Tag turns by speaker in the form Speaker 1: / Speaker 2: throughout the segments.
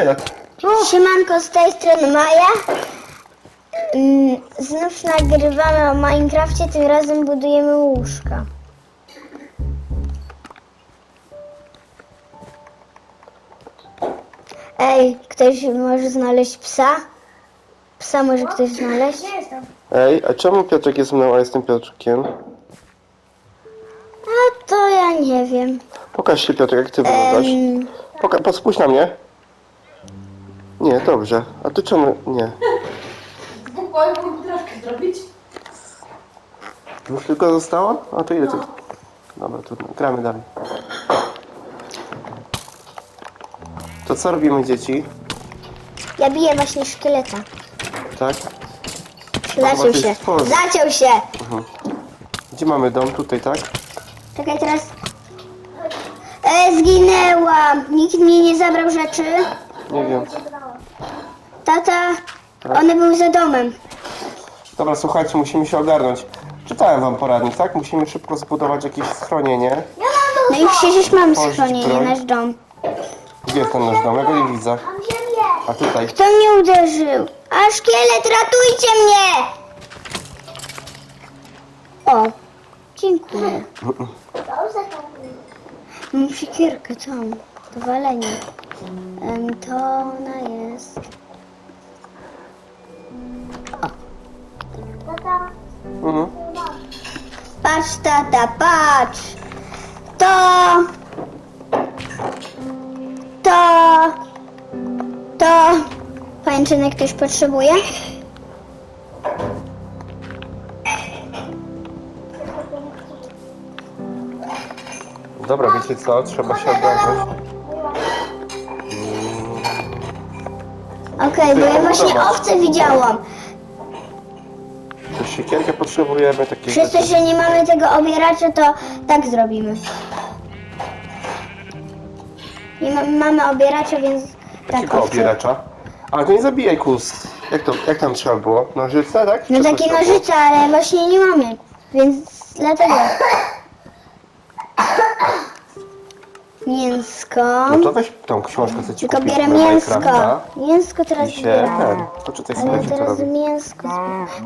Speaker 1: szkielet.
Speaker 2: Siemanko, z tej strony Maja. Mm, Znów nagrywamy o Minecrafcie, tym razem budujemy łóżka. Ej, ktoś może znaleźć psa? Psa może ktoś znaleźć?
Speaker 1: Ej, a czemu Piotrek jest mną, a jestem Piotrkiem?
Speaker 2: A to ja nie wiem.
Speaker 1: Pokaż się Piotrek, jak ty wyglądasz.
Speaker 2: Em,
Speaker 1: Poka- po- spójrz na mnie. Nie, dobrze. A ty czemu nie?
Speaker 3: Bóg moją poprawkę zrobić.
Speaker 1: Już tylko zostało? A to ile to? Dobra, trudno. Gramy dalej. To co robimy dzieci?
Speaker 2: ja biję właśnie szkieleta.
Speaker 1: Tak?
Speaker 2: Zaciął się. Zaciął się.
Speaker 1: Gdzie mamy dom? Tutaj, tak?
Speaker 2: Czekaj teraz. E, zginęłam. Nikt mi nie zabrał rzeczy.
Speaker 1: Nie wiem.
Speaker 2: Tata, one były za domem.
Speaker 1: Dobra, słuchajcie, musimy się ogarnąć. Czytałem wam poradnik, tak? Musimy szybko zbudować jakieś schronienie.
Speaker 2: No i przecież mam
Speaker 1: Położyć
Speaker 2: schronienie,
Speaker 1: broń.
Speaker 2: nasz dom.
Speaker 1: Gdzie jest ten nasz dom? Ja go nie widzę. A tutaj.
Speaker 2: Kto mnie uderzył? A szkielet, ratujcie mnie! O, dziękuję. Mam siekierkę tam, do walenia. Em, to ona jest.
Speaker 1: Mhm.
Speaker 2: Patrz, tata, patrz! To... To... To... Pajęczynek ktoś potrzebuje?
Speaker 1: Dobra, wiecie co? Trzeba się ogarnąć.
Speaker 2: Okej, bo ja właśnie owce widziałam.
Speaker 1: Siekierkę potrzebujemy, takie
Speaker 2: Przez to,
Speaker 1: rzeczy.
Speaker 2: że nie mamy tego obieracza, to tak zrobimy. Nie ma, mamy obieracza, więc tak
Speaker 1: Takiego
Speaker 2: owce.
Speaker 1: obieracza. Ale to nie zabijaj kus. Jak to, jak tam trzeba było? Nożyce, tak?
Speaker 2: No
Speaker 1: Czy coś
Speaker 2: takie
Speaker 1: tam było?
Speaker 2: nożyce, ale właśnie nie mamy, więc dlatego. Mięsko.
Speaker 1: No to weź tą książkę, co ci
Speaker 2: Tylko
Speaker 1: kupiłem
Speaker 2: bierę
Speaker 1: na
Speaker 2: mięsko.
Speaker 1: Minecrafta
Speaker 2: Mięsko teraz
Speaker 1: I się
Speaker 2: zbieram.
Speaker 1: ten. Poczytaj sobie,
Speaker 2: Ale
Speaker 1: jak się to
Speaker 2: teraz
Speaker 1: robi.
Speaker 2: mięsko.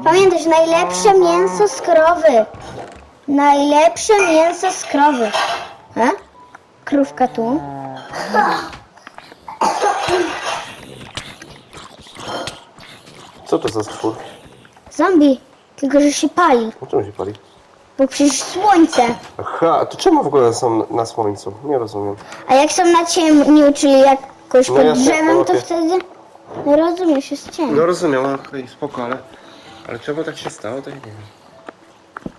Speaker 2: Pamiętasz, najlepsze mięso z krowy. Najlepsze mięso z krowy. E? Krówka tu.
Speaker 1: Co to za stwór?
Speaker 2: Zombie. Tylko, że się pali.
Speaker 1: O czym się pali?
Speaker 2: Bo przecież słońce.
Speaker 1: Aha, to czemu w ogóle są na słońcu? Nie rozumiem.
Speaker 2: A jak są na ciemniu, czyli jakoś
Speaker 1: No
Speaker 2: pod
Speaker 1: jasne,
Speaker 2: drzewem, to
Speaker 1: okej.
Speaker 2: wtedy... No rozumiesz, jest ciemno.
Speaker 1: No rozumiem, okej, spoko, ale... Ale czemu tak się stało, to ja nie wiem.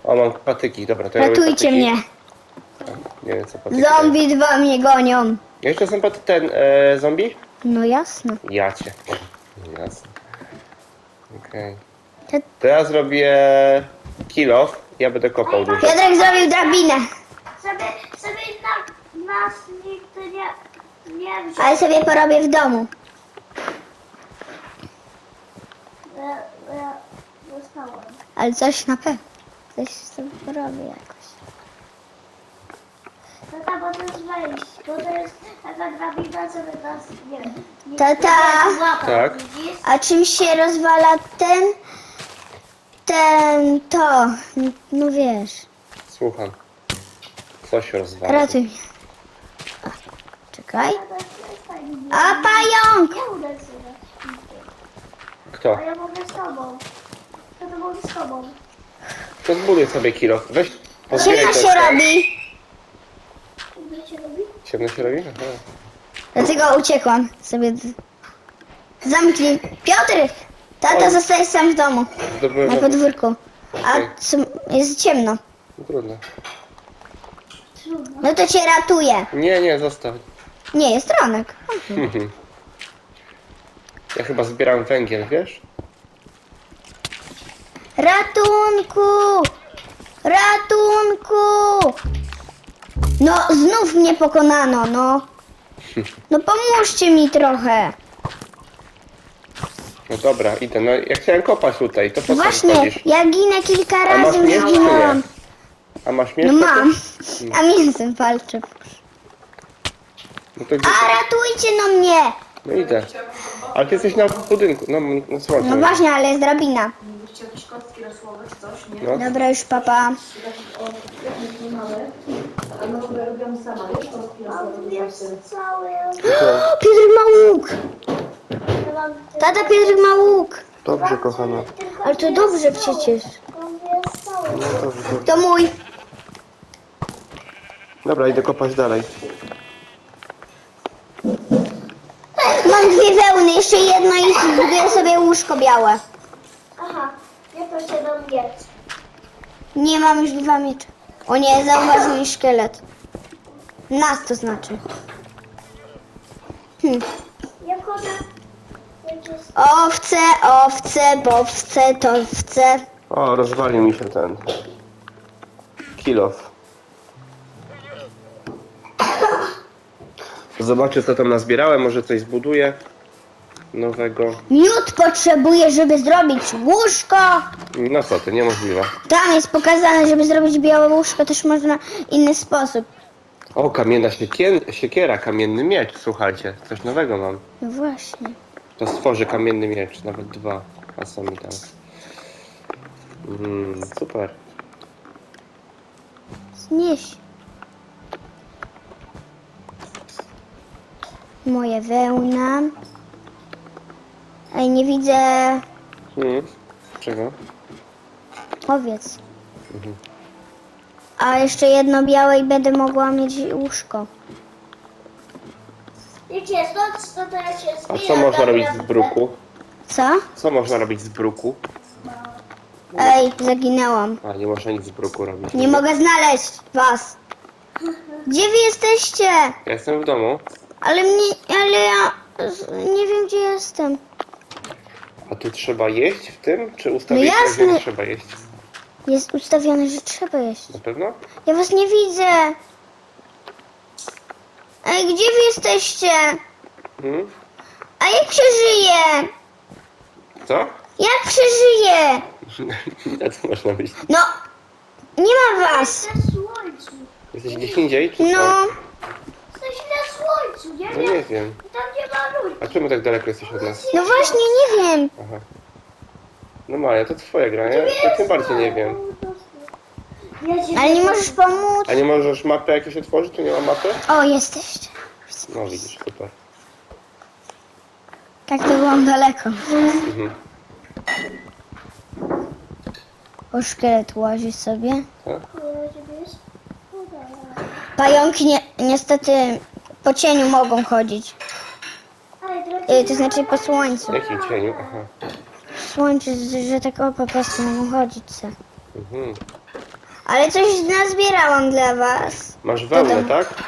Speaker 1: O, mam patyki, dobra, to ja robię
Speaker 2: Ratujcie
Speaker 1: patyki.
Speaker 2: mnie.
Speaker 1: Nie wiem, co patyki.
Speaker 2: Zombie dwa mnie gonią.
Speaker 1: Jeszcze są paty ten, e, zombie?
Speaker 2: No jasne.
Speaker 1: Ja cię. Jasne. Okej.
Speaker 2: To-
Speaker 1: To ja zrobię kill off, ja będę kopał dużo.
Speaker 2: Piotrek zrobił drabinę.
Speaker 4: Sobie, sobie na, nas nikt nie, nie wziął.
Speaker 2: Ale sobie porobię w domu.
Speaker 4: Ja, ja dostałem.
Speaker 2: Ale coś na pewno. Coś sobie porobię jakoś.
Speaker 4: Tata, bo to jest wejść, bo to jest taka drabina, żeby nas nie, nie
Speaker 2: Tata!
Speaker 4: nie
Speaker 1: Tak.
Speaker 4: widzisz?
Speaker 2: A czym się rozwala ten... Ten... to... No wiesz.
Speaker 1: Słucham. Co się rozwala?
Speaker 2: Ratuj mnie. A, czekaj.
Speaker 4: To.
Speaker 2: A pająk!
Speaker 4: Nie uda się.
Speaker 1: Kto?
Speaker 4: A ja mogę z tobą. To to mogę z tobą.
Speaker 1: To zbuduj sobie kill off. Weź, pozbieraj
Speaker 2: Ciemno
Speaker 1: te-
Speaker 2: się robi.
Speaker 4: Uda się robi?
Speaker 1: Ciemno się robi? Aha.
Speaker 2: Dlatego uciekłam sobie. Zamknij. Piotr! Tata
Speaker 1: Oj.
Speaker 2: zostaje sam w domu.
Speaker 1: Zdobyłem
Speaker 2: Na podwórku. A co, jest ciemno.
Speaker 1: No Trudno.
Speaker 2: No to cię ratuję.
Speaker 1: Nie, nie, zostaw.
Speaker 2: Nie, jest ranek.
Speaker 1: Mhm. Ja chyba zbieram węgiel, wiesz?
Speaker 2: Ratunku! Ratunku! No, znów mnie pokonano, no. No pomóżcie mi trochę.
Speaker 1: No dobra, idę. No ja chciałem kopać tutaj, to po co
Speaker 2: Właśnie, ja ginę kilka
Speaker 1: A
Speaker 2: razy,
Speaker 1: masz
Speaker 2: już
Speaker 1: czy
Speaker 2: zginęłam.
Speaker 1: nie? A masz
Speaker 2: No mam.
Speaker 1: Hmm.
Speaker 2: A mięsem walczę.
Speaker 1: No to gdzie
Speaker 2: A ratujcie no mnie!
Speaker 1: No idę. Ale ty jesteś na budynku, no słońcu.
Speaker 2: No właśnie, ale jest drabina.
Speaker 3: Byście jakieś kostki rosłowe czy coś, nie?
Speaker 1: No.
Speaker 2: Dobra, już papa.
Speaker 3: O, małe. A no robiłam sama, wiesz, kostki rosłowe.
Speaker 4: Jest cały.
Speaker 2: O, Piotrek ma łuk! Tata Piotrek ma łuk!
Speaker 1: Dobrze, kochana.
Speaker 2: Ale to dobrze przecież.
Speaker 1: No dobrze, dobrze.
Speaker 2: To mój.
Speaker 1: Dobra, idę kopać dalej.
Speaker 2: Mam dwie wełny, jeszcze jedno i zbuduję sobie łóżko białe.
Speaker 4: Aha, ja posiadam miecz.
Speaker 2: Nie mam już dwa miecze. O nie, zauważył mi szkielet. Nas to znaczy. Owce, owce, bowce, towce.
Speaker 1: O, rozwalił mi się ten. Kilof. Zobaczę co tam nazbierałem, może coś zbuduję nowego.
Speaker 2: Miód potrzebuję, żeby zrobić łóżko.
Speaker 1: No co ty, niemożliwe.
Speaker 2: Tam jest pokazane, żeby zrobić białe łóżko, też można inny sposób.
Speaker 1: O, kamienna siekien- siekiera, kamienny miecz, słuchajcie, coś nowego mam.
Speaker 2: No właśnie.
Speaker 1: To stworzy kamienny miecz, nawet dwa, a co mi tam. Mm, super.
Speaker 2: Znieś. Moje wełna. Ej, nie widzę
Speaker 1: Hmm. Czego?
Speaker 2: owiec. A jeszcze jedno białe i będę mogła mieć łóżko.
Speaker 4: Stąd to teraz się
Speaker 1: A co można robić z bruku?
Speaker 2: Co?
Speaker 1: Co można robić z bruku?
Speaker 2: Ej, zaginęłam.
Speaker 1: A, nie można nic z bruku robić.
Speaker 2: Nie mogę znaleźć was. Gdzie wy jesteście?
Speaker 1: Ja jestem w domu.
Speaker 2: Ale mnie, ale ja z- nie wiem gdzie jestem.
Speaker 1: A tu trzeba jeść w tym? Czy ustawić,
Speaker 2: No jasne.
Speaker 1: że nie trzeba jeść?
Speaker 2: Jest ustawione, że trzeba jeść.
Speaker 1: Na pewno?
Speaker 2: Ja was nie widzę. Ej, gdzie wy jesteście?
Speaker 1: Hmm?
Speaker 2: A jak przeżyję?
Speaker 1: Co?
Speaker 2: Jak przeżyję?
Speaker 1: A co można być?
Speaker 2: No, nie ma was.
Speaker 4: Na słońcu.
Speaker 1: Jesteś gdzieś indziej, czy
Speaker 2: No,
Speaker 1: co?
Speaker 4: Jesteś na słońcu, nie
Speaker 1: No nie
Speaker 4: wiem.
Speaker 1: wiem.
Speaker 4: Tam nie ma ludzi.
Speaker 1: A czemu tak daleko jesteś od nas?
Speaker 2: no właśnie, nie wiem.
Speaker 1: Aha. No Maja, to twoja gra, ja, ja tym bardziej nie wiem.
Speaker 4: Ja
Speaker 2: Ale nie możesz pomóc.
Speaker 1: A nie możesz mapy jakieś otworzyć? Tu nie ma mapy?
Speaker 2: O, jesteście.
Speaker 1: No widzisz, super.
Speaker 2: Tak to byłam daleko.
Speaker 1: Mhm.
Speaker 2: O, szkielet łazi sobie.
Speaker 1: Tak?
Speaker 2: Pająki nie, niestety po cieniu mogą chodzić. Y, to znaczy po słońcu.
Speaker 1: W jakim cieniu? Aha.
Speaker 2: Słońce, że tak o, po prostu mogą chodzić se.
Speaker 1: Mhm.
Speaker 2: Ale coś nazbierałam dla was.
Speaker 1: Masz wełnę,
Speaker 2: Dodam.
Speaker 1: tak?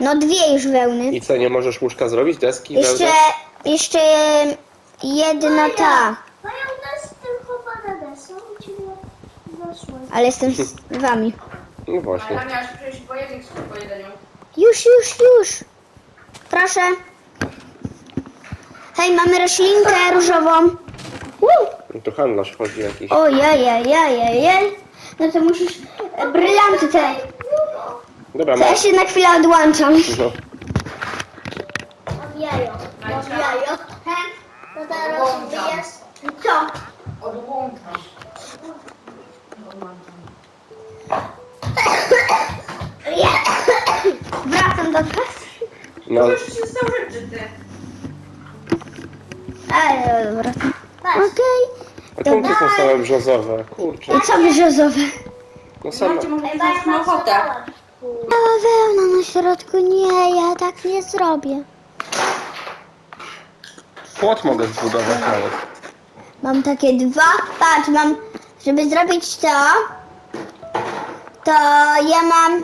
Speaker 2: No dwie już wełny.
Speaker 1: I co, nie możesz łóżka zrobić? Deski,
Speaker 2: Jeszcze,
Speaker 1: wełnę?
Speaker 2: Jeszcze jedna ta.
Speaker 4: Nas tylko bananesa, u ciebie na słońcu.
Speaker 2: Ale jestem z wami.
Speaker 1: No właśnie.
Speaker 3: Ale przejść po jedzeniu, po jedzeniu.
Speaker 2: Już, już, już. Proszę. Hej, mamy roślinkę różową. Woo!
Speaker 1: No to handlarz wchodzi jakiś.
Speaker 2: Ojej, No to musisz e, brylanty te.
Speaker 1: Dobra,
Speaker 2: To ja
Speaker 1: masz.
Speaker 2: się na chwilę odłączam.
Speaker 1: No.
Speaker 4: Jajo. He? No
Speaker 3: Włączam.
Speaker 4: jest.
Speaker 2: Co?
Speaker 3: Odłączam.
Speaker 2: Wracam do was.
Speaker 1: no.
Speaker 3: Co się stało rzeczy, ty?
Speaker 2: Ale wracam. Okej.
Speaker 1: A czemu są same brzozowe? Kurczę.
Speaker 2: I co brzozowe?
Speaker 1: No same.
Speaker 3: Macie może jakąś ochotę.
Speaker 2: Mała wełna na środku. Nie, ja tak nie zrobię.
Speaker 1: Płot mogę zbudować nawet.
Speaker 2: Mam takie dwa. Patrz, mam, żeby zrobić to, to ja mam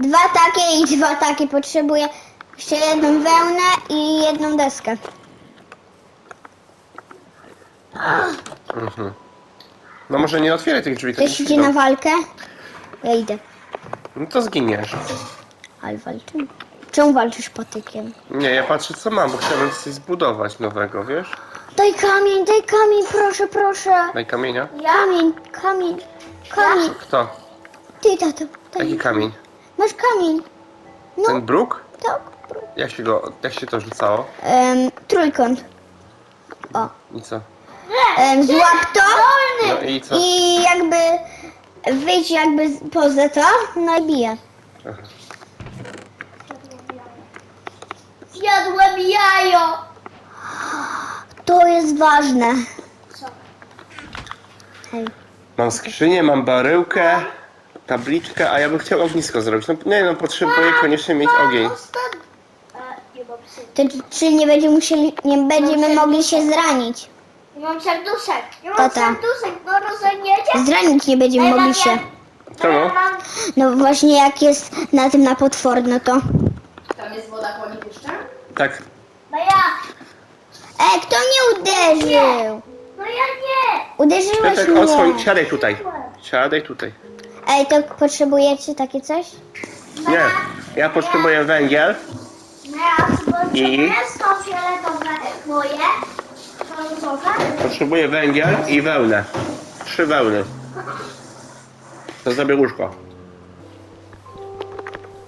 Speaker 2: dwa takie i dwa takie. Potrzebuję jeszcze jedną wełnę i jedną deskę.
Speaker 1: Mhm. No może nie otwieraj tych drzwi, to
Speaker 2: Ktoś
Speaker 1: nie
Speaker 2: idzie na walkę? Ja idę.
Speaker 1: No to zginiesz.
Speaker 2: Ale walczymy. Czemu walczysz patykiem?
Speaker 1: Nie, ja patrzę co mam, bo chciałem coś zbudować nowego, wiesz?
Speaker 2: Daj kamień, daj kamień, proszę, proszę.
Speaker 1: Daj kamienia.
Speaker 2: Kamień, kamień, kamień.
Speaker 1: Kto?
Speaker 2: Ty, tato, daj
Speaker 1: Jaki
Speaker 2: mi
Speaker 1: kamień?
Speaker 2: Masz kamień. No,
Speaker 1: Ten bruk?
Speaker 2: tak.
Speaker 1: Jak się go, jak się to rzucało?
Speaker 2: Em, trójkąt. O.
Speaker 1: I co?
Speaker 2: Em, złap to
Speaker 1: No i co?
Speaker 2: i jakby wyjść jakby z- poza to, no i bije.
Speaker 1: Aha.
Speaker 4: Zjadłem jajo.
Speaker 2: To jest ważne.
Speaker 4: Co?
Speaker 2: Hej.
Speaker 1: Mam skrzynię, mam baryłkę, tabliczkę, a ja bym chciał ognisko zrobić. No nie no, potrzebuję koniecznie mieć ogień.
Speaker 4: A, nie mam
Speaker 2: To czy nie będziemy musieli, nie będziemy mogli się zranić?
Speaker 4: Nie mam serduszek. Nie mam
Speaker 2: Tata.
Speaker 4: serduszek, no rozumiecie?
Speaker 2: Zranić nie będziemy mogli się.
Speaker 1: Czemu?
Speaker 2: No właśnie jak jest na tym na potwór, no to...
Speaker 3: Tam jest woda jeszcze?
Speaker 1: Tak,
Speaker 4: No ja.
Speaker 2: Ej, kto mnie uderzył?
Speaker 4: No ja nie.
Speaker 2: Uderzyłeś
Speaker 1: Piotrek,
Speaker 2: mnie.
Speaker 1: siadaj tutaj. Siadaj tutaj.
Speaker 2: Ej, to potrzebujecie takie coś?
Speaker 1: Nie, ja potrzebuję węgiel.
Speaker 4: No ja potrzebuję
Speaker 1: I?
Speaker 4: to fioletowe moje. Fioletowe.
Speaker 1: Potrzebuję węgiel i wełnę. Trzy wełny. To zrobię łóżko.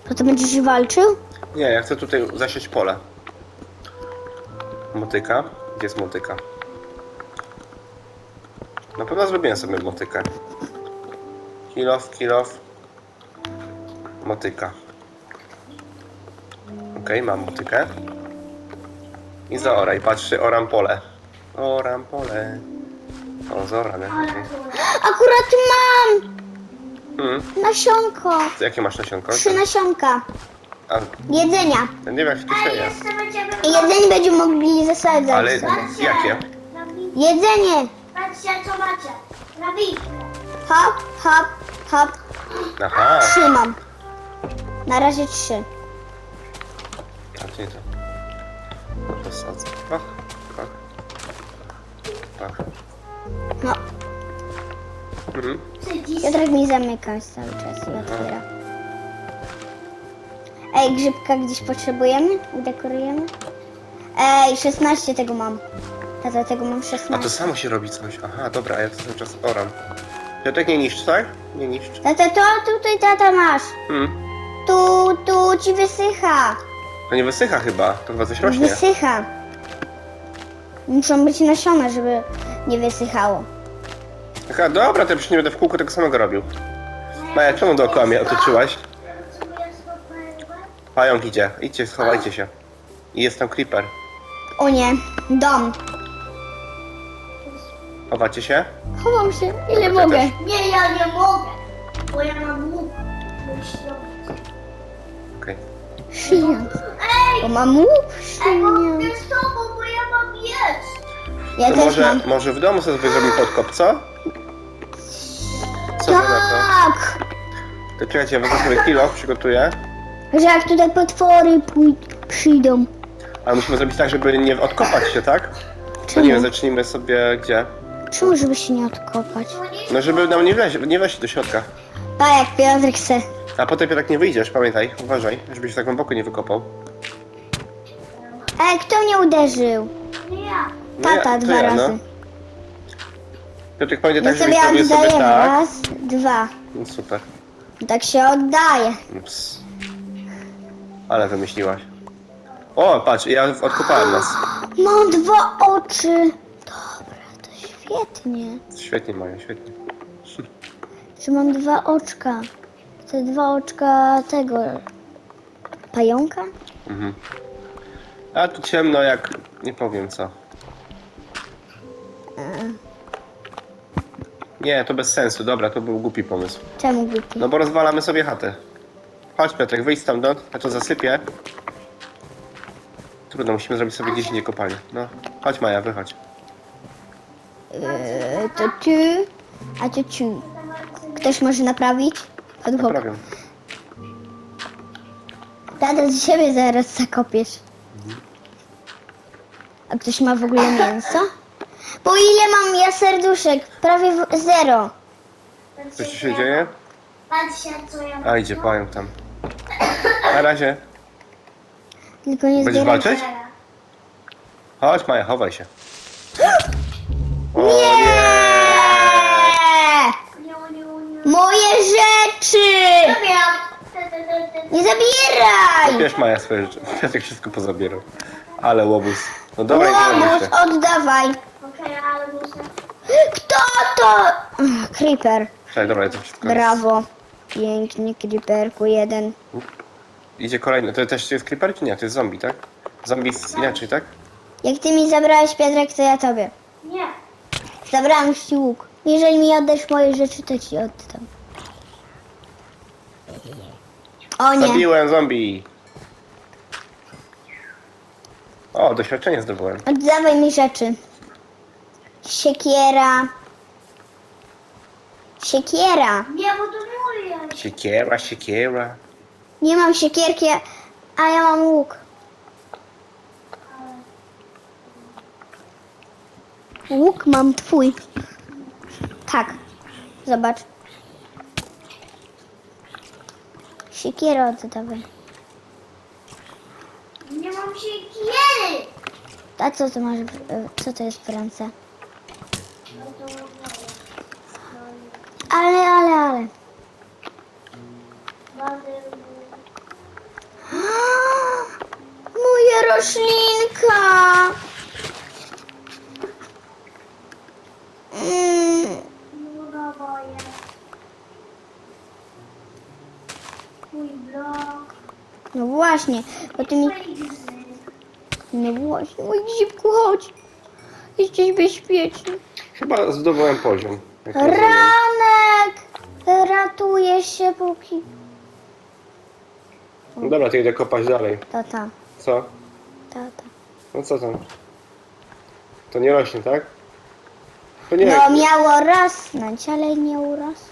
Speaker 2: To ty będziesz walczył?
Speaker 1: Nie, ja chcę tutaj zasiać pole. Motyka. Gdzie jest motyka? Na pewno zrobiłem sobie motykę. Kilof, kilof. Motyka. Okej, mam motykę. I zaoraj, patrzcie, oram pole. Oram pole. O, zorane. okej.
Speaker 2: Akurat mam
Speaker 1: Hmm.
Speaker 2: nasionko.
Speaker 1: Jakie masz nasionko?
Speaker 2: Trzy nasionka.
Speaker 1: A,
Speaker 2: Jedzenia.
Speaker 1: ja nie wiem jak się to
Speaker 4: A
Speaker 1: śmieje.
Speaker 4: jeszcze będziemy...
Speaker 2: Jedzenie będziemy mogli zasadzać.
Speaker 1: Ale jakie?
Speaker 2: Jedzenie.
Speaker 4: Patrzcie co macie. Nawitkę.
Speaker 2: Hop, hop, hop.
Speaker 1: Aha.
Speaker 2: Trzymam. Na razie trzy.
Speaker 1: A gdzie to? Posadzę. Pach, pach. Pach.
Speaker 2: No,
Speaker 1: Mhm.
Speaker 2: Piotrek mi zamyka cały czas i otwiera. Ej, grzybka gdzieś potrzebujemy? Udekorujemy? Ej, 16 tego mam. Tata, tego mam
Speaker 1: A to
Speaker 2: 16.
Speaker 1: samo się robi coś. Aha, dobra, a ja to cały czas oram. Piotrek nie niszcz, tak? Nie niszcz.
Speaker 2: Tata, to tutaj tata masz.
Speaker 1: Hmm.
Speaker 2: Tu, tu ci wysycha.
Speaker 1: To nie wysycha chyba, to chyba coś rośnie.
Speaker 2: Wysycha. Muszą być nasiona, żeby nie wysychało.
Speaker 1: Aha, dobra, to już nie będę w kółko tego samego robił. Maja, czemu dookoła mnie otoczyłaś? Pająk idzie, idźcie, schowajcie się. I jest tam creeper.
Speaker 2: O nie, dom.
Speaker 1: Chowacie się?
Speaker 2: Chowam się, ile
Speaker 1: Ja
Speaker 2: mogę.
Speaker 1: też.
Speaker 4: Nie, ja nie mogę. Bo ja mam łuk.
Speaker 1: Okej.
Speaker 2: Szyjąc.
Speaker 4: Ej!
Speaker 2: Bo mam łuk
Speaker 4: Ej, z tobą, bo ja mam jeść.
Speaker 2: Ja
Speaker 1: To
Speaker 2: też
Speaker 1: może,
Speaker 2: mam.
Speaker 1: może w domu sobie zrobimy podkop, co? Co wy na to?
Speaker 2: Tak!
Speaker 1: To czekajcie, ja wezmę sobie kilo, przygotuję.
Speaker 2: Że jak tutaj potwory pój- przyjdą.
Speaker 1: Ale musimy zrobić tak, żeby nie odkopać się, tak? To nie wiem,
Speaker 2: Czemu?
Speaker 1: zacznijmy sobie gdzie?
Speaker 2: Czemu, żeby się nie odkopać?
Speaker 1: No żeby nam nie wleźć, nie wleźć do środka.
Speaker 2: Tak jak Piotrek chce.
Speaker 1: A potem tak nie wyjdziesz, pamiętaj, uważaj, żebyś tak głęboko nie wykopał.
Speaker 2: Ej, kto mnie uderzył?
Speaker 4: Nie ja.
Speaker 1: No ja-
Speaker 2: Tata
Speaker 1: to
Speaker 2: dwa
Speaker 1: ja,
Speaker 2: razy.
Speaker 1: No. Piotrek pamiętaj
Speaker 2: No
Speaker 1: tak,
Speaker 2: sobie
Speaker 1: żebyś sobie
Speaker 2: oddaję
Speaker 1: tak.
Speaker 2: raz, dwa.
Speaker 1: No super.
Speaker 2: Tak się oddaje.
Speaker 1: Ups. Ale wymyśliłaś. O, patrz, ja odkopałem nas.
Speaker 2: Mam dwa oczy. Dobra, to świetnie.
Speaker 1: Świetnie, Maja, świetnie.
Speaker 2: Że mam dwa oczka. Te dwa oczka tego... Pająka?
Speaker 1: Mhm. A tu ciemno jak... nie powiem co. Nie, to bez sensu, dobra, to był głupi pomysł.
Speaker 2: Czemu głupi?
Speaker 1: No bo rozwalamy sobie chatę. Chodź Piotrek, wyjdź stamtąd, ja to zasypię. Trudno, musimy zrobić sobie gdzieś indziej kopalnię. No, chodź Maja, wychodź.
Speaker 2: Eee, to ty, a to ci. Ktoś może naprawić? Chłop-
Speaker 1: Naprawiam.
Speaker 2: Tata, z siebie zaraz zakopiesz. A ktoś ma w ogóle mięso? Po ile mam ja serduszek? Prawie w- zero.
Speaker 1: Co ci się dzieje?
Speaker 4: Patrzcie co ja mam.
Speaker 1: A, idzie pająk tam. Na razie.
Speaker 2: Tylko nie
Speaker 1: Będziesz
Speaker 2: zbieram.
Speaker 1: walczyć? Chodź Maja, chowaj się. O
Speaker 2: Nie!
Speaker 1: nie!
Speaker 4: Nie, nie, nie.
Speaker 2: Moje rzeczy!
Speaker 4: Zabieram. Te, te, te, te,
Speaker 2: Nie zabieraj!
Speaker 1: Wiesz, Maja swoje rzeczy. Piotrek wszystko pozabierał. Ale łobuz. No dobra,
Speaker 2: Łobuz,
Speaker 1: się.
Speaker 2: oddawaj.
Speaker 4: Okej, ale muszę...
Speaker 2: Kto to? Creeper.
Speaker 1: Czekaj, dobra, to wszystko.
Speaker 2: Brawo. Pięknie, Creeperku jeden.
Speaker 1: Idzie kolejny. To też jest creeper czy nie? To jest zombie, tak? Zombie jest inaczej, tak?
Speaker 2: Jak ty mi zabrałeś Piotrek, to ja tobie.
Speaker 4: Nie.
Speaker 2: Zabrałam ci łuk. Jeżeli mi oddasz moje rzeczy, to ci oddam. O nie.
Speaker 1: Zabiłem zombie. O, doświadczenie zdobyłem.
Speaker 2: Oddawaj mi rzeczy. Siekiera. Siekiera.
Speaker 4: Nie, bo to moje.
Speaker 1: Siekiera, siekiera.
Speaker 2: Nie mam siekierki, a ja mam łuk. Łuk mam twój. Tak. Zobacz. Siekierę oddawaj.
Speaker 4: Nie mam siekiery.
Speaker 2: A co to masz, w- co to jest w ręce?
Speaker 4: No to.
Speaker 2: Ale, ale, ale. Moja roślinka. Mm. No właśnie, bo ty mi... No właśnie, mój gzipku, chodź. Jesteś bezpieczny.
Speaker 1: Chyba zdobyłem poziom. jak rozumiem.
Speaker 2: Ranek! Ratujesz się póki...
Speaker 1: No dobra, to idę kopać dalej.
Speaker 2: Tata,
Speaker 1: Co?
Speaker 2: tata.
Speaker 1: No co tam? To nie rośnie, tak? To nie.
Speaker 2: No miało rosnąć, ale nie urosło.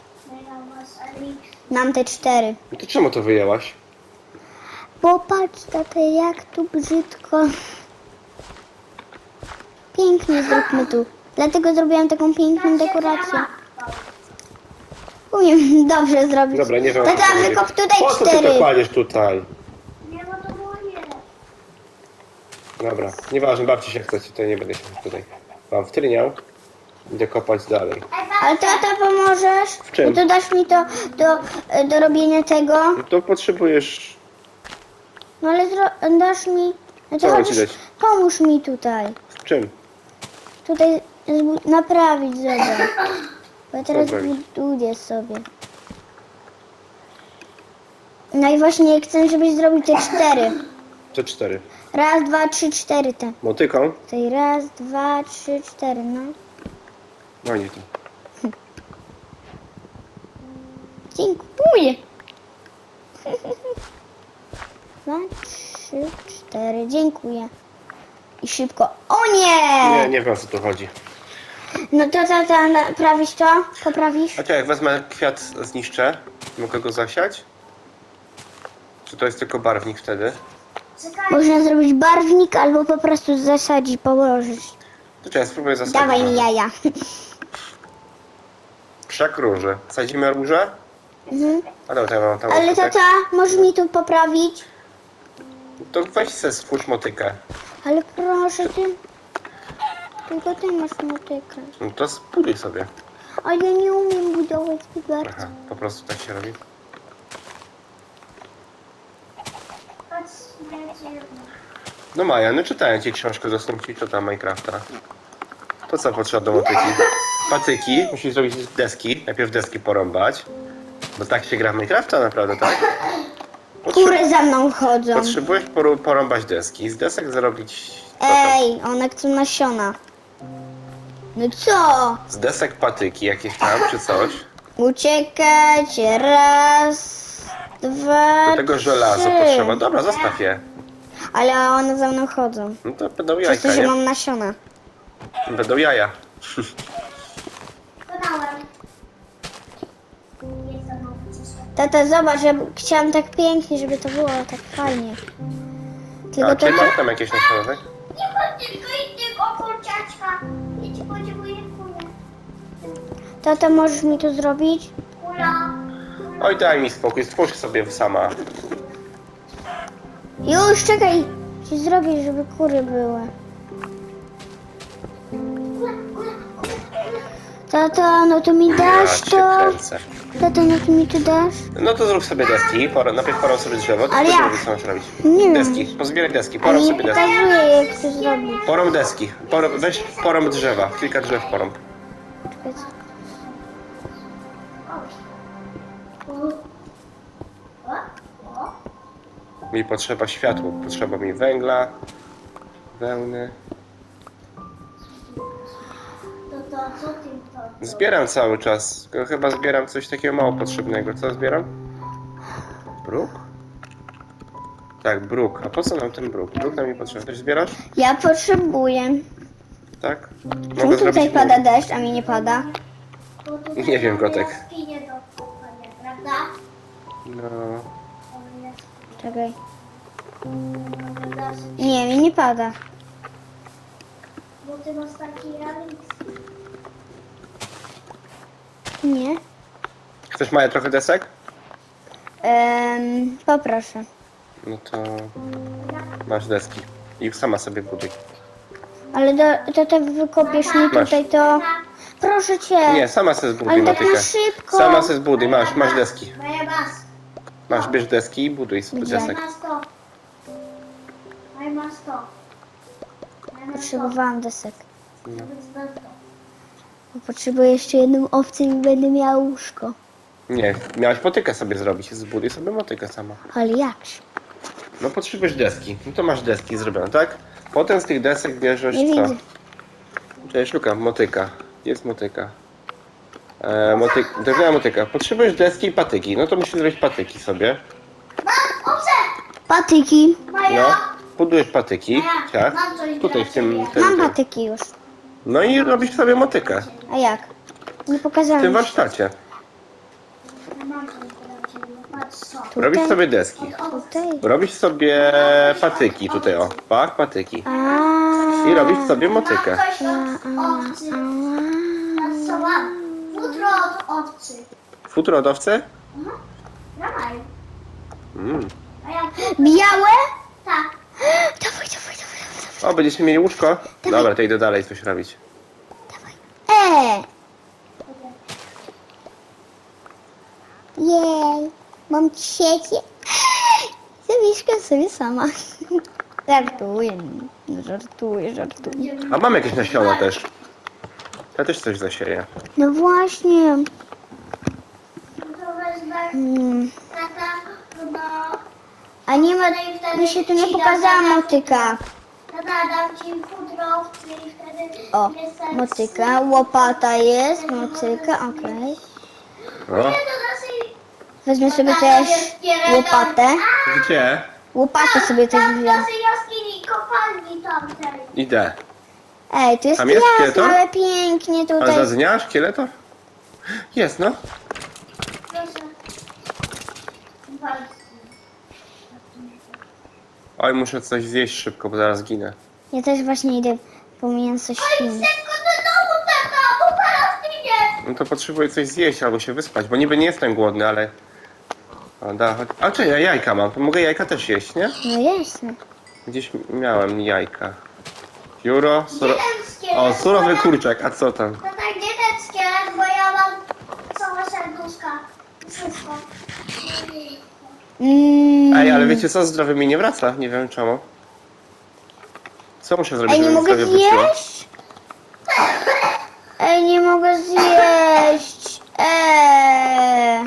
Speaker 2: Mam te cztery.
Speaker 1: No to czemu to wyjęłaś?
Speaker 2: Popatrz, tata, jak tu brzydko. Pięknie zróbmy tu. Dlatego zrobiłam taką piękną dekorację. Umiem dobrze zrobić.
Speaker 1: Dobra, nie wiem. o co
Speaker 2: Tata,
Speaker 1: chodzi.
Speaker 2: wykop tutaj
Speaker 1: Po co ty to kładziesz tutaj?
Speaker 4: Nie, bo to moje.
Speaker 1: Dobra, nieważne, babci się chce, tutaj nie będę się tutaj wam wtryniał. Idę kopać dalej.
Speaker 2: Ale tata, pomożesz?
Speaker 1: W czym?
Speaker 2: Bo to dasz mi to do, do robienia tego.
Speaker 1: No to potrzebujesz...
Speaker 2: No ale zro- dasz mi... No
Speaker 1: Co
Speaker 2: to
Speaker 1: mam ci
Speaker 2: chociaż
Speaker 1: dać?
Speaker 2: pomóż mi tutaj.
Speaker 1: W czym?
Speaker 2: Tutaj zbu- naprawić zobacz. Bo ja teraz
Speaker 1: Naprawić.
Speaker 2: buduję sobie. No i właśnie chcę, żebyś zrobił te cztery.
Speaker 1: Te cztery.
Speaker 2: Raz, dwa, trzy, cztery te.
Speaker 1: Motyką?
Speaker 2: Tutaj raz, dwa, trzy, cztery, no.
Speaker 1: No nie to.
Speaker 2: Dziękuję. Dwa, trzy, cztery, dziękuję. I szybko. O nie!
Speaker 1: Nie, nie wiem o co tu chodzi.
Speaker 2: No to tata, naprawisz to? Poprawisz?
Speaker 1: Co, jak wezmę kwiat, zniszczę, mogę go zasiać? Czy to jest tylko barwnik wtedy?
Speaker 4: Czekaj.
Speaker 2: Można zrobić barwnik albo po prostu zasadzić, położyć.
Speaker 1: To czekaj, spróbuję zasadzić.
Speaker 2: Dawaj mi jaja.
Speaker 1: Krzak róży. Sadzimy róże?
Speaker 2: Mhm.
Speaker 1: A dobra, to ja mam tam
Speaker 2: Ale tata, możesz mi tu poprawić?
Speaker 1: To weź se stwórz motykę.
Speaker 2: Ale proszę ty. Tylko ty masz motykę.
Speaker 1: No to zbuduj sobie.
Speaker 2: A ja nie umiem budować bardzo.
Speaker 1: Aha, po prostu tak się robi.
Speaker 4: Patrz, będzie.
Speaker 1: No Maja, no czytałem ci książkę do Snumci, co tam Minecrafta. To co potrzeba do motyki? Patyki, musisz zrobić deski, najpierw deski porąbać. Bo tak się gra w Minecrafta naprawdę, tak? Potrze-
Speaker 2: Kury za mną chodzą.
Speaker 1: Potrzebujesz poru- porąbać deski, z desek zrobić... co tam?
Speaker 2: Ej, one chcą nasiona. No co?
Speaker 1: Z desek patyki jakieś tam, czy coś.
Speaker 2: Uciekać. Raz, dwa,
Speaker 1: Do tego żelazo
Speaker 2: trzy.
Speaker 1: potrzeba. Dobra, zostaw je.
Speaker 2: Ale one za mną chodzą.
Speaker 1: No to będą
Speaker 2: Przez
Speaker 1: jajka,
Speaker 2: to, że
Speaker 1: nie?
Speaker 2: mam nasiona.
Speaker 1: Będą jaja.
Speaker 4: Podałem. Nie.
Speaker 2: Tata, zobacz, że chciałam tak pięknie, żeby to było tak fajnie. Tylko
Speaker 1: A,
Speaker 2: to,
Speaker 1: czy mam tam jakieś nasiona, tak?
Speaker 2: Tata, możesz mi to zrobić?
Speaker 1: Oj, daj mi spokój, stwórz sobie sama.
Speaker 2: Już, czekaj. Ci zrobię, żeby kury były. Tato, no to mi dasz
Speaker 1: cię
Speaker 2: to?
Speaker 1: kręcę.
Speaker 2: Tato, no to mi to dasz?
Speaker 1: No to zrób sobie deski. Pora, najpierw porą sobie drzewo. To
Speaker 2: Ale jak?
Speaker 1: co masz robić.
Speaker 2: Nie wiem.
Speaker 1: Deski. Pozbieraj deski.
Speaker 2: Ale
Speaker 1: Porą
Speaker 2: nie
Speaker 1: sobie deski.
Speaker 2: pokazuję jak to zrobić.
Speaker 1: Porą deski. Porą, weź porą drzewa. Kilka drzew porą. Mi potrzeba światła, potrzeba mi węgla, wełny.
Speaker 4: To to, co ty to?
Speaker 1: Zbieram cały czas, tylko chyba zbieram coś takiego mało potrzebnego. Co zbieram? Bruk? Tak, bruk. A po co nam ten bruk? Bruk nam nie potrzebny. Też zbierasz?
Speaker 2: Ja potrzebuję.
Speaker 1: Tak?
Speaker 2: Czemu tutaj pada deszcz, a mi nie pada?
Speaker 4: Bo tutaj
Speaker 1: Nie wiem,
Speaker 4: mamy
Speaker 1: kotek.
Speaker 4: do kopania, prawda?
Speaker 1: No.
Speaker 2: Czekaj. Nie, mi nie pada.
Speaker 4: Bo ty masz taki ramic.
Speaker 2: Nie.
Speaker 1: Chcesz Maja trochę desek?
Speaker 2: Ehm, poproszę.
Speaker 1: No to masz deski. I sama sobie buduj.
Speaker 2: Ale do, to ty wykopiesz mi
Speaker 1: Masz.
Speaker 2: tutaj to... Proszę cię.
Speaker 1: Nie, sama sobie zbuduj
Speaker 2: Ale tak na szybko.
Speaker 1: Sama sobie zbuduj, masz, masz deski.
Speaker 4: Moja.
Speaker 1: Masz, bierz deski i buduj sobie
Speaker 2: Gdzie?
Speaker 1: desek.
Speaker 4: Masz to. Moja mas to.
Speaker 2: Potrzebowałam desek.
Speaker 4: To.
Speaker 2: Bo potrzebuję jeszcze jedną opcję i będę miała łóżko.
Speaker 1: Nie, miałaś motykę sobie zrobić. Zbuduj sobie motykę sama.
Speaker 2: Ale jakże?
Speaker 1: No potrzebujesz deski. No to masz deski zrobione, tak? Potem z tych desek bierzesz
Speaker 2: Nie
Speaker 1: co?
Speaker 2: widzę.
Speaker 1: Cześć, szukam. Motyka. Jest motyka. E, motyk, drewniana motyka. Potrzebujesz deski i patyki. No to musisz zrobić patyki sobie.
Speaker 4: Mam owce!
Speaker 2: Patyki.
Speaker 1: No.
Speaker 4: Maja!
Speaker 1: Budujesz patyki.
Speaker 4: Coś
Speaker 1: Tutaj w tym,
Speaker 2: Mam
Speaker 1: tym.
Speaker 2: patyki już.
Speaker 1: No i robisz sobie motykę.
Speaker 2: A jak? Nie
Speaker 1: W tym warsztacie.
Speaker 4: Mam coś dla ciebie. Patrz co.
Speaker 2: Tutaj.
Speaker 1: Robisz sobie deski.
Speaker 2: Tutaj.
Speaker 1: Robisz sobie patyki tutaj o. Pak, patyki.
Speaker 2: A.
Speaker 1: I robisz sobie motykę.
Speaker 4: Mam coś od owcy. Patrz co mam. Futro od owcy.
Speaker 1: Futro od owcy?
Speaker 4: Dawaj.
Speaker 1: Mm.
Speaker 4: A ja
Speaker 2: Białe?
Speaker 4: tak.
Speaker 2: Dawaj, dawaj, dawaj, dawaj.
Speaker 1: O, będziecie mieli łóżko? Dobra, to idę dalej coś robić.
Speaker 2: E. Jej. Mam trzecie. Zamieszkam sobie sama. Żartuję. Żartuję, żartuję.
Speaker 1: A mam jakieś nasiona też. Ja też coś zasieję.
Speaker 2: No właśnie. Hmm. A nie ma, mi się tu nie pokazała motyka.
Speaker 4: Tata dam ci futro owcy i wtedy
Speaker 2: O, motyka, łopata jest, motyka, okej.
Speaker 1: O,
Speaker 4: Nie, to dosyć.
Speaker 2: Wezmę sobie też łopatę.
Speaker 1: gdzie?
Speaker 2: Łopatę sobie też wziąłem.
Speaker 4: dosyć jaskini kopalni tamtej.
Speaker 1: Idę.
Speaker 2: Ej, tu jest
Speaker 1: Tam jest
Speaker 2: jasno, ale pięknie
Speaker 1: A
Speaker 2: tutaj.
Speaker 1: za dnia szkieletor? Jest, no. Oj, muszę coś zjeść szybko, bo zaraz ginę.
Speaker 2: Ja też właśnie idę po mięso świni.
Speaker 4: Szybko do domu, tata, bo Palastynie.
Speaker 1: No to potrzebuję coś zjeść albo się wyspać, bo niby nie jestem głodny, ale... O, da, chodź. A czy ja jajka mam, to mogę jajka też jeść, nie?
Speaker 2: No jasne.
Speaker 1: Gdzieś miałem jajka. Pióro, suro... O, surowy kurczak, a co tam?
Speaker 4: Tata, gdzie ten szkielet, bo ja mam całe serduszka. Wszystko.
Speaker 2: Mm.
Speaker 1: Ej, ale wiecie co, zdrowie mi nie wraca, nie wiem czemu. Co muszę zrobić,
Speaker 2: Ej, nie
Speaker 1: żeby
Speaker 2: mogę
Speaker 1: wróciło?
Speaker 2: zjeść? Ej, nie mogę zjeść. Eee.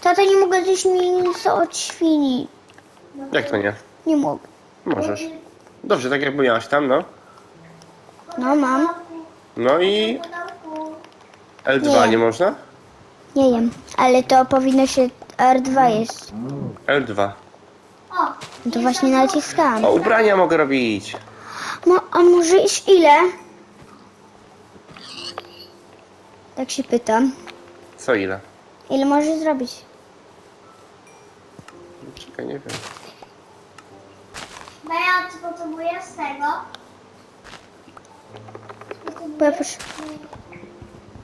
Speaker 2: Tata, nie mogę zjeść mięso od świni.
Speaker 1: Jak to nie?
Speaker 2: Nie mogę.
Speaker 1: Możesz. Dobrze, tak jak miałaś tam, no.
Speaker 2: No, mam.
Speaker 1: No i L2
Speaker 2: Nie.
Speaker 1: nie można?
Speaker 2: Nie jem. Ale to powinno się R2 jeść.
Speaker 1: L2.
Speaker 4: O,
Speaker 2: No to właśnie naciskałam.
Speaker 1: O, ubrania mogę robić.
Speaker 2: No, a może iść ile? Tak się pytam.
Speaker 1: Co ile?
Speaker 2: Ile możesz zrobić?
Speaker 1: Czekaj, nie wiem.
Speaker 4: Bo ja ci potrzebuję z tego.
Speaker 2: Poproszę.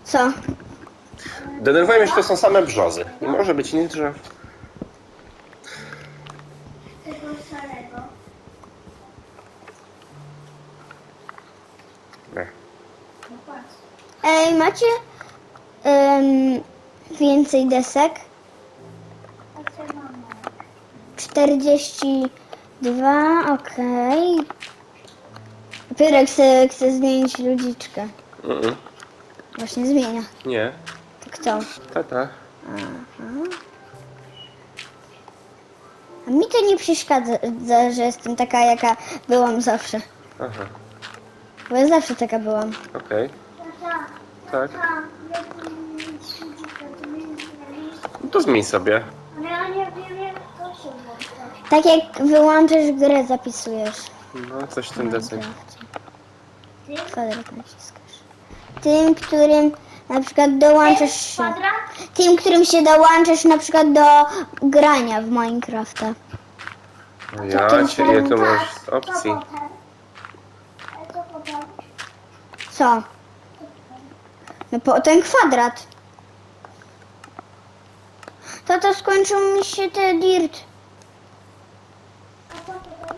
Speaker 2: Co?
Speaker 1: Denerwuje mnie, że to są same brzozy. Nie może być nic, że...
Speaker 4: Tego szarego.
Speaker 1: Nie.
Speaker 2: Ej, macie em, więcej desek?
Speaker 4: A mam? 40
Speaker 2: Dwa, okej. Pyrek chce, chce zmienić ludziczkę.
Speaker 1: Mm,
Speaker 2: Właśnie zmienia.
Speaker 1: Nie.
Speaker 2: To kto?
Speaker 1: Tata.
Speaker 2: A mi to nie przeszkadza, że jestem taka, jaka byłam zawsze.
Speaker 1: Aha.
Speaker 2: Bo ja zawsze taka byłam.
Speaker 1: Okej. Tak. No to zmień sobie.
Speaker 4: Ale ja nie wiem jak to się ma.
Speaker 2: Tak jak wyłączysz grę, zapisujesz.
Speaker 1: No, coś w tym deseń.
Speaker 2: Kwadrat naciskasz. Tym, którym na przykład dołączysz się.
Speaker 4: Kwadrat?
Speaker 2: Tym, którym się dołączysz na przykład do grania w Minecrafta.
Speaker 1: No Ja cię, ile to masz opcji?
Speaker 4: To potem.
Speaker 2: Co? No po ten kwadrat. Tato, skończył mi się te dirt.
Speaker 4: A to potem.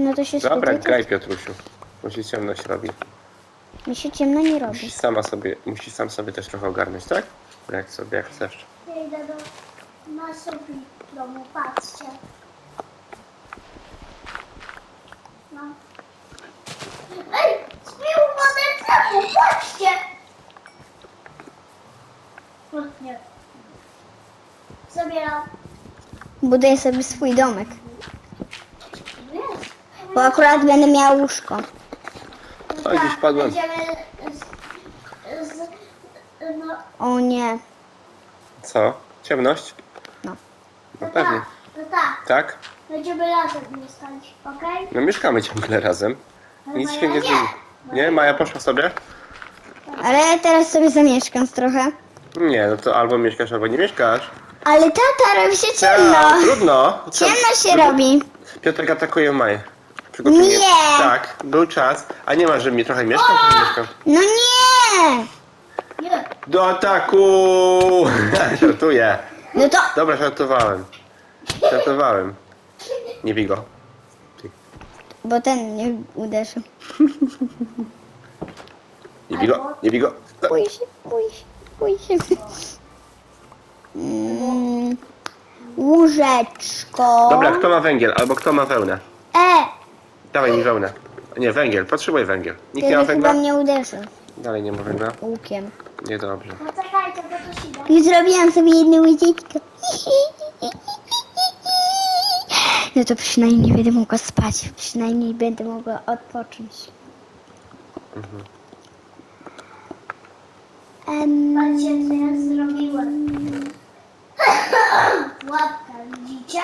Speaker 2: No to się
Speaker 1: Dobra,
Speaker 2: skupię.
Speaker 1: graj Piotrusiu. Bo się ciemność robi.
Speaker 2: Mi się ciemno nie robi.
Speaker 1: Musisz sama sobie, musisz sam sobie też trochę ogarnąć, tak? Jak sobie, jak chcesz.
Speaker 4: Ja idę do naszego domu, patrzcie. No. Ej, zbił wodę trafu, patrzcie! Nie. Zabieram.
Speaker 2: Buduję sobie swój domek. Bo akurat będę miała łóżko.
Speaker 1: O, gdzieś padłem.
Speaker 4: Będziemy z, z, no,
Speaker 2: O nie.
Speaker 1: Co? Ciemność?
Speaker 2: No.
Speaker 1: No
Speaker 4: no
Speaker 1: pewnie.
Speaker 4: tak, no tak.
Speaker 1: Tak?
Speaker 4: Będziemy razem mieszkać, okej?
Speaker 1: No mieszkamy ciągle razem.
Speaker 4: Ale
Speaker 1: Nic się nie zmieni. Nie? Maja poszła sobie?
Speaker 2: Ale teraz sobie zamieszkam trochę.
Speaker 1: Nie, no to albo mieszkasz, albo nie mieszkasz.
Speaker 2: Ale tata, robi się
Speaker 1: Tak,
Speaker 2: ciemno.
Speaker 1: trudno.
Speaker 2: Ciemno się robi.
Speaker 1: Piotrek atakuje Maję. Przygotuj mnie.
Speaker 2: Nie.
Speaker 1: Tak, był czas. A nie ma, że mi trochę mieszkał, to nie mieszkam.
Speaker 2: No nie.
Speaker 4: Nie.
Speaker 1: Do ataku! Żartuję.
Speaker 2: No to
Speaker 1: Dobra, żartowałem. Żartowałem. Nie bij go.
Speaker 2: Bo ten nie uderzył.
Speaker 1: Nie bij go. Nie bij go.
Speaker 2: Bój się, bój się, bój się. Mm, łóżeczko.
Speaker 1: Dobra, kto ma węgiel albo kto ma wełnę?
Speaker 2: E,
Speaker 1: Dawaj mi wełnę. Nie, węgiel. Potrzebuję węgiel. Nikt nie ma
Speaker 2: ty chyba
Speaker 1: węgla?
Speaker 2: mnie uderzył
Speaker 1: Dalej nie ma węgla.
Speaker 2: łukiem.
Speaker 1: Niedobrze.
Speaker 4: Poczekajcie, bo to się da.
Speaker 2: Już zrobiłam sobie jedno łyżeczko. No to przynajmniej będę mogła spać. Przynajmniej będę mogła odpocząć.
Speaker 1: Mhm.
Speaker 2: Em,
Speaker 4: Patrzcie, co ja zrobiłem. Łapka, widzicie?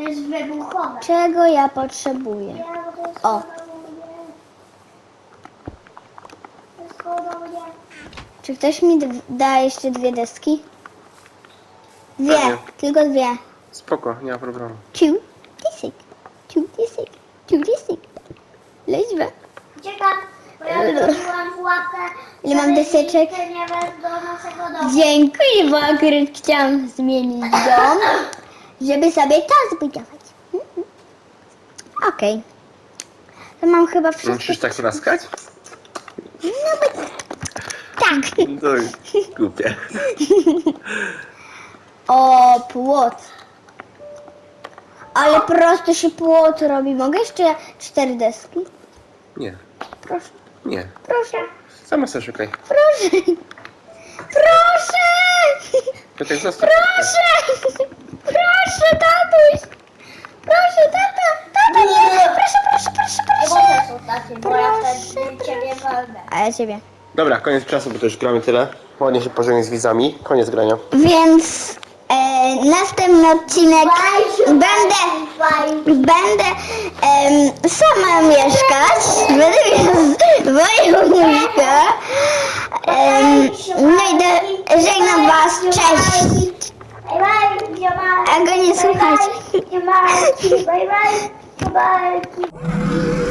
Speaker 4: To jest wybuchowe.
Speaker 2: czego ja potrzebuję? O. Czy ktoś mi da jeszcze dwie deski? Dwie,
Speaker 1: Pewnie.
Speaker 2: tylko dwie.
Speaker 1: Spoko, nie ma problemu.
Speaker 2: Two desek, two desek, two desek. Liczba.
Speaker 4: Uciekam, bo ja.
Speaker 2: Ile mam deseczek?
Speaker 4: nigdy nie wezmę do naszego domu.
Speaker 2: Dziękuję, bo akurat chciałam zmienić dom, żeby sobie to zbudować. Mhm. Okej. To mam chyba wszystko.
Speaker 1: Musisz tak klaskać?
Speaker 2: Tak.
Speaker 1: To jest głupie.
Speaker 2: O, płot. Ale prosto się płot robi. Mogę jeszcze cztery deski?
Speaker 1: Nie,
Speaker 2: Proszę,
Speaker 1: nie.
Speaker 2: proszę,
Speaker 1: Sama sobie szukaj.
Speaker 2: proszę. Proszę!
Speaker 1: Piotrek, zostaw.
Speaker 2: Proszę! Proszę, tatuś! Proszę, tata! Tata, nie! Proszę, proszę, proszę, proszę!
Speaker 4: bo ja wtedy ciebie walnę.
Speaker 2: A ja ciebie.
Speaker 1: Dobra, koniec czasu, bo to już gramy tyle. Ładnie się pożegnać z widzami. Koniec grania.
Speaker 2: Więc e, następny odcinek będę, będę em, sama mieszkać. Będę mieć swoje łóżko. Em, no i do, żegnam was. Cześć! A go nie słuchajcie.
Speaker 4: Bye bye. Bye bye.